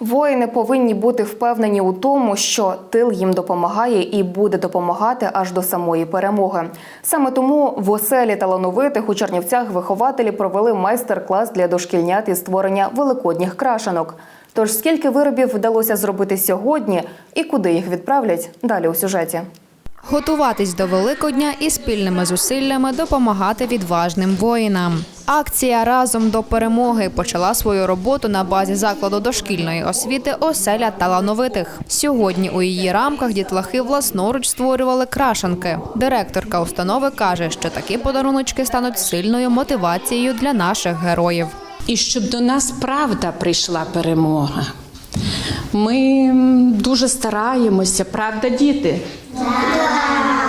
Воїни повинні бути впевнені у тому, що тил їм допомагає і буде допомагати аж до самої перемоги. Саме тому в оселі талановитих у Чернівцях вихователі провели майстер-клас для дошкільнят із створення великодніх крашенок. Тож скільки виробів вдалося зробити сьогодні і куди їх відправлять? Далі у сюжеті. Готуватись до Великодня і спільними зусиллями допомагати відважним воїнам. Акція разом до перемоги почала свою роботу на базі закладу дошкільної освіти оселя талановитих. Сьогодні у її рамках дітлахи власноруч створювали крашанки. Директорка установи каже, що такі подаруночки стануть сильною мотивацією для наших героїв. і щоб до нас правда прийшла перемога. Ми дуже стараємося, правда, діти?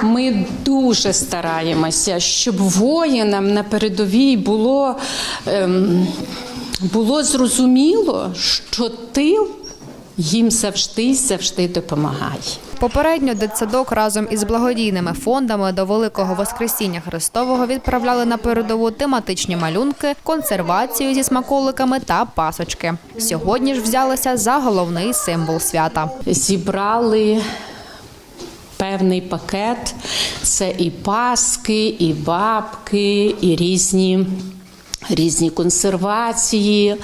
Ми дуже стараємося, щоб воїнам на передовій було, ем, було зрозуміло, що тил їм завжди і завжди допомагає. Попередньо дитсадок разом із благодійними фондами до Великого Воскресіння Христового відправляли на передову тематичні малюнки, консервацію зі смаколиками та пасочки. Сьогодні ж взялися за головний символ свята. зібрали певний пакет. Це і паски, і бабки, і різні. Різні консервації,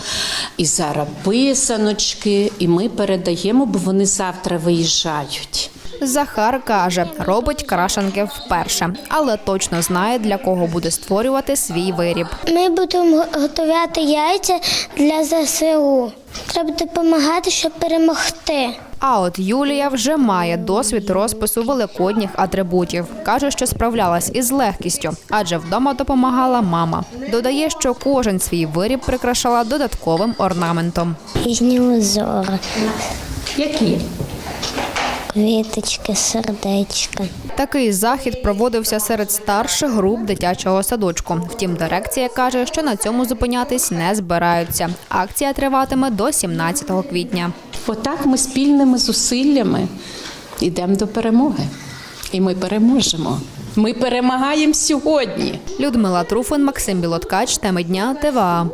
і зараз писаночки, і ми передаємо, бо вони завтра виїжджають. Захар каже, робить крашанки вперше, але точно знає, для кого буде створювати свій виріб. Ми будемо готувати яйця для ЗСУ. Треба допомагати, щоб перемогти. А от Юлія вже має досвід розпису великодніх атрибутів. каже, що справлялась із легкістю, адже вдома допомагала мама. Додає, що кожен свій виріб прикрашала додатковим орнаментом. Різні узори, Які? Квіточки, сердечка. Такий захід проводився серед старших груп дитячого садочку. Втім, дирекція каже, що на цьому зупинятись не збираються. Акція триватиме до 17 квітня. Отак ми спільними зусиллями йдемо до перемоги. І ми переможемо. Ми перемагаємо сьогодні. Людмила Труфин, Максим Білоткач, теми дня ТВА.